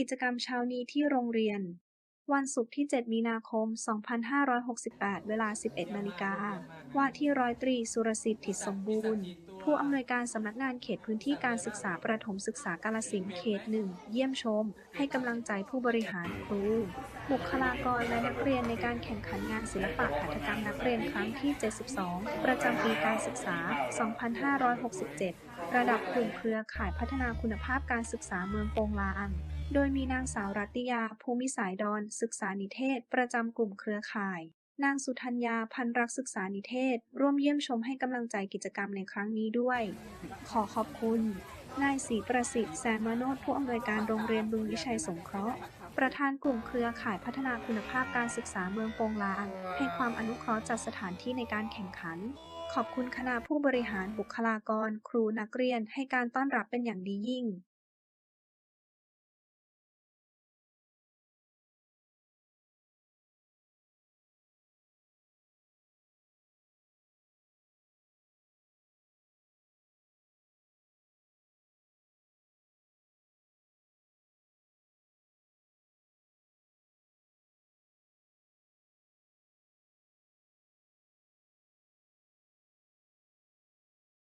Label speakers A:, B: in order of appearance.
A: กิจกรรมเช้านี้ที่โรงเรียน วันศุกร์ที่ 7 มีนาคม 2568 เวลา 11 นาฬิกาว่าที่ร้อยตรีสุรสิทธิ์ถิตสมบูรณ์ ผู้อำนวยการสำนักงานเขตพื้นที่การศึกษาประถมศึกษากาลสินเขตหนึ่งเยี่ยมชม ให้กำลังใจผู้บริหารครู บุคลากรและนักเรียนในการแข่งขันงานศิลปะหัตถกรรมนักเรียนครั้งที่ 72 ประจำปีการศึกษา 2567 ระดับกลุ่มเครือข่ายพัฒนาคุณภาพการศึกษาเมืองโปงลางโดยมีนางสาวรัตติยา ภูมิสายดอน ศึกษานิเทศ ประจำกลุ่มเครือข่าย นางสุธัญญาพันรักศึกษานิเทศ ร่วมเยี่ยมชมให้กำลังใจกิจกรรมในครั้งนี้ด้วย ขอขอบคุณ นายศรีประสิทธิ์แสนมโนดผู้อำนวยการโรงเรียนบึงวิชัยสงเคราะห์ ประธานกลุ่มเครือข่ายพัฒนาคุณภาพการศึกษาเมืองโปงลาง ให้ความอนุเคราะห์จัดสถานที่ในการแข่งขัน ขอบคุณคณะผู้บริหารบุคลากร ครูนักเรียนให้การต้อนรับเป็นอย่างดียิ่ง